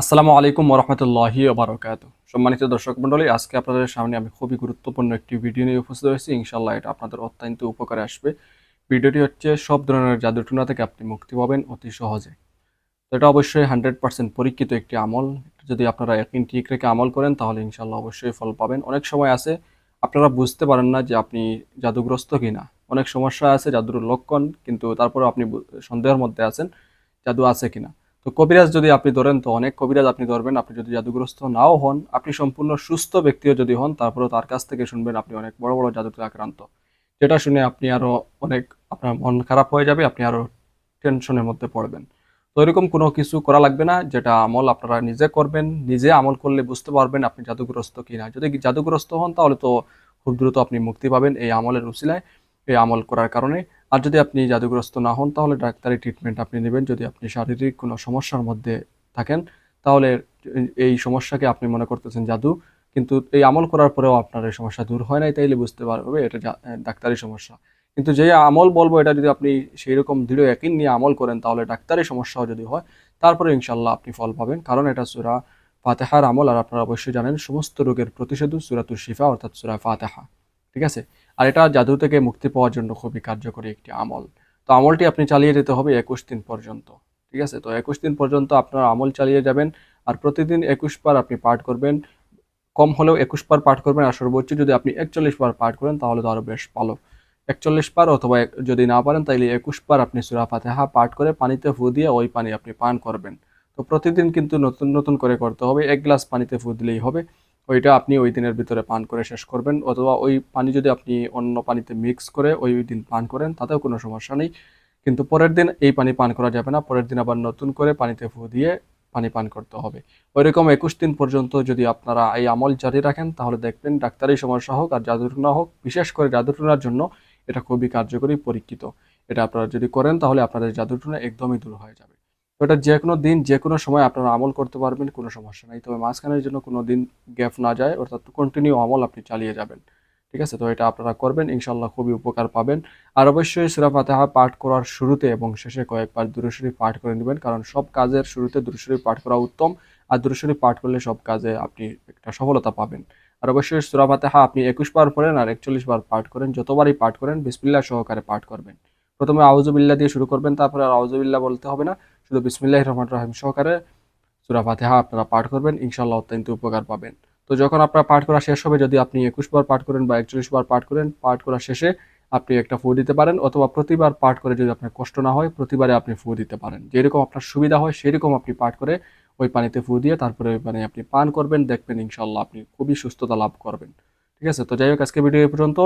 আসসালামু আলাইকুম ওরহমতুল্লাহি ওবরাকাত সম্মানিত দর্শক মণ্ডলী, আজকে আপনাদের সামনে আমি খুবই গুরুত্বপূর্ণ একটি ভিডিও নিয়ে উপস্থিত হয়েছি। ইনশাল্লাহ এটা আপনাদের অত্যন্ত উপকারে আসবে। ভিডিওটি হচ্ছে, সব ধরনের জাদুটুনা থেকে আপনি মুক্তি পাবেন অতি সহজে। এটা অবশ্যই হান্ড্রেড পার্সেন্ট পরীক্ষিত একটি আমল। যদি আপনারা একদিন ঠিক রেখে আমল করেন, তাহলে ইনশাল্লাহ অবশ্যই ফল পাবেন। অনেক সময় আছে, আপনারা বুঝতে পারেন না যে আপনি জাদুগ্রস্ত কিনা। অনেক সমস্যা আছে জাদুর লক্ষণ, কিন্তু তারপরে আপনি সন্দেহের মধ্যে আছেন, জাদু আছে কিনা। তো কবিরাজ যদি আপনি ধরেন, তো অনেক কবিরাজ আপনি ধরবেন, আপনি যদি জাদুগ্রস্ত নাও হন, আপনি সম্পূর্ণ সুস্থ ব্যক্তিও যদি হন, তারপরেও তার কাছ থেকে শুনবেন আপনি অনেক বড় বড় জাদুতে আক্রান্ত। যেটা শুনে আপনি আরও অনেক আপনার মন খারাপ হয়ে যাবে, আপনি আরও টেনশনের মধ্যে পড়বেন। তো এরকম কোনো কিছু করা লাগবে না, যেটা আমল আপনারা নিজে করবেন, নিজে আমল করলে বুঝতে পারবেন আপনি জাদুগ্রস্ত কিনা। যদি জাদুগ্রস্ত হন, তাহলে তো খুব দ্রুত আপনি মুক্তি পাবেন এই আমলের উসিলায়। এই আমল করার কারণে। আর যদি আপনি জাদুগ্রস্ত না হন, তাহলে ডাক্তারি ট্রিটমেন্ট আপনি নেবেন। যদি আপনি শারীরিক কোনো সমস্যার মধ্যে থাকেন, তাহলে এই সমস্যাকে আপনি মনে করতেছেন জাদু। কিন্তু এই আমল করার পরেও আপনার এই সমস্যা দূর হয় নাই, তাইলে বুঝতে পারবে এটা ডাক্তারি সমস্যা। কিন্তু যে আমল বলব, এটা যদি আপনি সেই রকম দৃঢ় একই নিয়ে আমল করেন, তাহলে ডাক্তারি সমস্যাও যদি হয়, তারপরে ইনশাল্লাহ আপনি ফল পাবেন। কারণ এটা সুরা ফাতেহার আমল, আর আপনারা অবশ্যই জানেন, সমস্ত রোগের প্রতিষেধক সুরাতুর শিফা, অর্থাৎ সুরা ফাতেহা। ঠিক আছে? আর এটা জাদু থেকে মুক্তি পাওয়ার জন্য খুবই কার্যকরী একটি আমল। তো আমলটি আপনি চালিয়ে যেতে হবে একুশ দিন পর্যন্ত, ঠিক আছে? তো একুশ দিন পর্যন্ত আপনার আমল চালিয়ে যাবেন আর প্রতিদিন একুশ বার আপনি পাঠ করবেন। কম হলেও একুশ বার পাঠ করবেন আর সর্বোচ্চ যদি আপনি একচল্লিশ বার পাঠ করেন তাহলে তো আরও বেশ ভালো। একচল্লিশ বার অথবা যদি না পারেন তাহলে একুশ বার আপনি সুরা ফাতেহা পাঠ করে পানিতে ফু দিয়ে ওই পানি আপনি পান করবেন। তো প্রতিদিন কিন্তু নতুন নতুন করে করতে হবে। এক গ্লাস পানিতে ফু দিলেই হবে। ওইটা আপনি ওই দিনের ভিতরে পান করে শেষ করবেন। অথবা ওই পানি যদি আপনি অন্য পানিতে মিক্স করে ওই দিন পান করেন, তাতেও কোনো সমস্যা নেই। কিন্তু পরের দিন এই পানি পান করা যাবে না। পরের দিন আবার নতুন করে পানিতে ফু দিয়ে পানি পান করতে হবে। ওইরকম একুশ দিন পর্যন্ত যদি আপনারা এই আমল জারি রাখেন, তাহলে দেখবেন ডাক্তারি সমস্যা হোক আর জাদুটুনা হোক, বিশেষ করে জাদুটুনার জন্য এটা খুবই কার্যকরী, পরীক্ষিত। এটা আপনারা যদি করেন, তাহলে আপনাদের জাদুটুনা একদমই দূর হয়ে যাবে। এটা যে কোনো দিন যে কোনো সময় আপনারা আমল করতে পারবেন, কোনো সমস্যা নাই। তবে মাঝখানের জন্য কোনো দিন গ্যাপ না যায়, অর্থাৎ কন্টিনিউ আমল আপনি চালিয়ে যাবেন। ঠিক আছে? তো এটা আপনারা করবেন ইনশাল্লাহ খুবই উপকার পাবেন। আর অবশ্যই সুরা ফাতেহা পাঠ করার শুরুতে এবং শেষে কয়েকবার দুরুশরী পাঠ করে নেবেন, কারণ সব কাজের শুরুতে দুরুশরী পাঠ করা উত্তম, আর দুরুশরী পাঠ করলে সব কাজে আপনি একটা সফলতা পাবেন। আর অবশ্যই সুরা ফাতেহা আপনি একুশ বার পড়েন আর একচল্লিশ বার পাঠ করেন, যতবারই পাঠ করেন, বিসমিল্লাহ সহকারে পাঠ করবেন। প্রথমে আউজুবিল্লাহ দিয়ে শুরু করবেন, তারপরে আর আউজুবিল্লাহ বলতে হবে না। শুধু বিসমিল্লাহ রহমান রাহিম সহকারে সুরা ফাতেহা আপনারা পাঠ করবেন ইনশাল্লাহ অত্যন্ত উপকার পাবেন। তো যখন আপনার পাঠ করা শেষ হবে, যদি আপনি একুশ বার পাঠ করেন বা একচল্লিশ বার পাঠ করেন, পাঠ করা শেষে আপনি একটা ফু দিতে পারেন অথবা প্রতিবার পাঠ করে যদি আপনার কষ্ট না হয়, প্রতিবারে আপনি ফু দিতে পারেন। যেরকম আপনার সুবিধা হয়, সেরকম আপনি পাঠ করে ওই পানিতে ফু দিয়ে তারপরে ওই পানি আপনি পান করবেন, দেখবেন ইনশাল্লাহ আপনি খুবই সুস্থতা লাভ করবেন। ঠিক আছে? তো যাই হোক আজকে ভিডিও এই পর্যন্ত।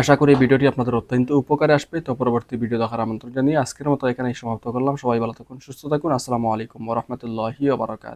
আশা করি ভিডিওটি আপনাদের অত্যন্ত উপকারে আসবে। তো পরবর্তী ভিডিও দেখার আমন্ত্রণ জানিয়ে আজকের মতো এখানেই সমাপ্ত করলাম। সবাই ভালো থাকুন, সুস্থ থাকুন। আসসালামু আলাইকুম রহমতুল্লাহি বারাকাত